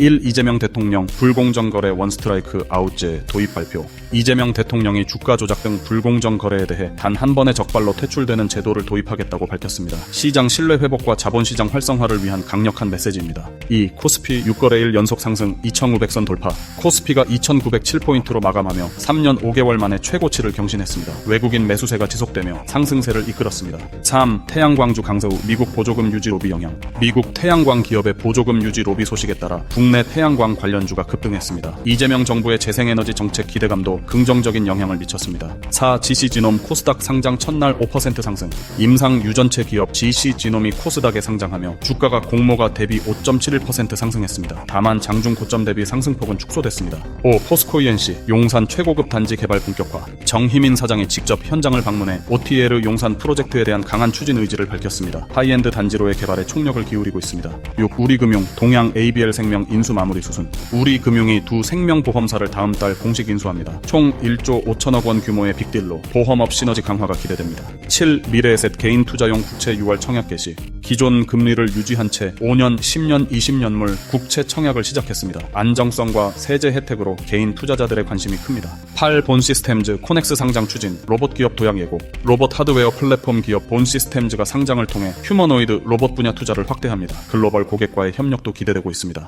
1. 이재명 대통령 불공정 거래 원스트라이크 아웃제 도입 발표. 이재명 대통령이 주가 조작 등 불공정 거래에 대해 단 한 번의 적발로 퇴출되는 제도를 도입하겠다고 밝혔습니다. 시장 신뢰 회복과 자본시장 활성화를 위한 강력한 메시지입니다. 2. 코스피 6거래 일 연속 상승 2,500선 돌파. 코스피가 2,907포인트로 마감하며 3년 5개월 만에 최고치를 경신했습니다. 외국인 매수세가 지속되며 상승세를 이끌었습니다. 3. 태양광주 강서우 미국 보조금 유지 로비 영향. 미국 태양광 기업의 보조금 유지 로비 소식에 따라 국내 태양광 관련주가 급등했습니다. 이재명 정부의 재생에너지 정책 기대감도 긍정적인 영향을 미쳤습니다. 4. GC지놈 코스닥 상장 첫날 5% 상승. 임상 유전체 기업 GC지놈이 코스닥에 상장하며 주가가 공모가 대비 5.71% 상승했습니다. 다만 장중 고점 대비 상승폭은 축소됐습니다. 5. 포스코 ENC 용산 최고급 단지 개발 본격화. 정희민 사장이 직접 현장을 방문해 OTL 용산 프로젝트에 대한 강한 추진 의지를 밝혔습니다. 하이엔드 단지로의 개발에 총력을 기울이고 있습니다. 6. 우리금융 동양 ABL 생명 인수 마무리 수순. 우리금융이 두 생명보험사를 다음 달 공식 인수합니다. 총 1조 5천억 원 규모의 빅딜로 보험업 시너지 강화가 기대됩니다. 7. 미래에셋 개인 투자용 국채 6월 청약 개시. 기존 금리를 유지한 채 5년, 10년, 20년물 국채 청약을 시작했습니다. 안정성과 세제 혜택으로 개인 투자자들의 관심이 큽니다. 8. 본 시스템즈 코넥스 상장 추진 로봇 기업 도약 예고 로봇 하드웨어 플랫폼 기업 본 시스템즈가 상장을 통해 휴머노이드 로봇 분야 투자를 확대합니다. 글로벌 고객과의 협력도 기대되고 있습니다.